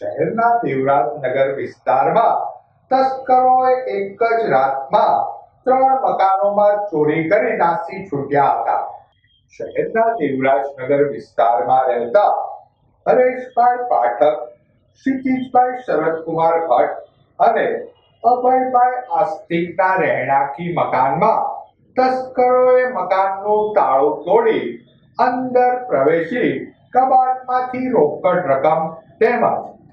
શહેરના દેવરાજનગર વિસ્તારમાં તસ્કરોએ એક જ રાતમાં ત્રણ મકાનોમાં ચોરી કરી નાસી છૂટ્યા હતા. શહેરના દેવરાજનગર વિસ્તારમાં રહેતા હરેશભાઈ પાઠક, ક્ષિતિજભાઈ શરદકુમાર ભટ્ટ અને અભયભાઈ આસ્તિકના રહેણાંકી મકાનમાં તસ્કરોએ મકાનનું તાળું તોડી અંદર પ્રવેશી કબાટમાંથી રોકડ રકમ તેમજ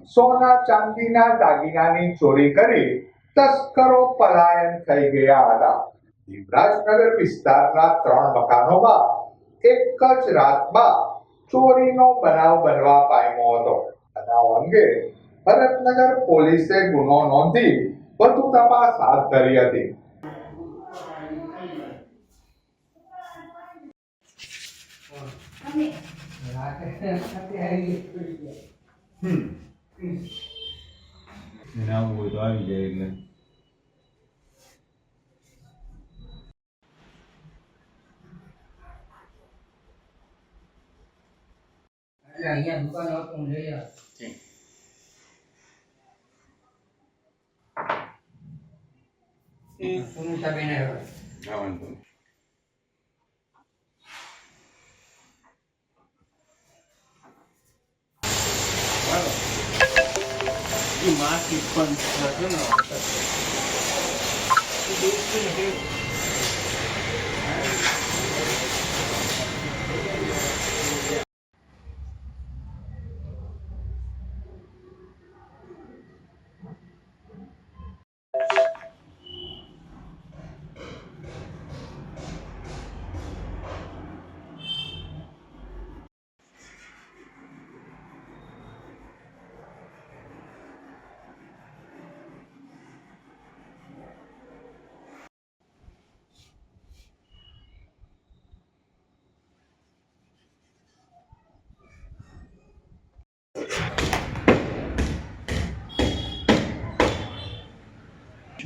સોના ચાંદીના દાગીનાની ચોરી કરી તસ્કરો પલાયન થઈ ગયા હતા. દીવરાજનગર વિસ્તારના ત્રણ મકાનોમાં એક જ રાતમાં ચોરીનો બનાવ બનવા પામ્યો હતો. બનાવ અંગે ભરતનગર પોલીસે ગુનો નોંધી વધુ તપાસ હાથ ધરી હતી. એને આવવું હોય તો આવી જાય એટલે. અહીંયા દુકાન હું લઈ આવ. Sunitaben que mate o pano de não. Tudo isso é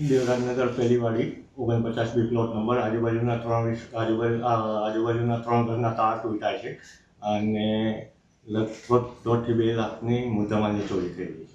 થશે નગર પહેલી વાળી ઓગણપચાસ બી પ્લોટ નંબર આજુબાજુના ત્રણ વીસ, આજુબાજુ આજુબાજુના ત્રણ ઘરના તાર તૂટ્યા છે અને લગભગ દોઢથી બે લાખની મુદ્દામાલની ચોરી થઈ છે.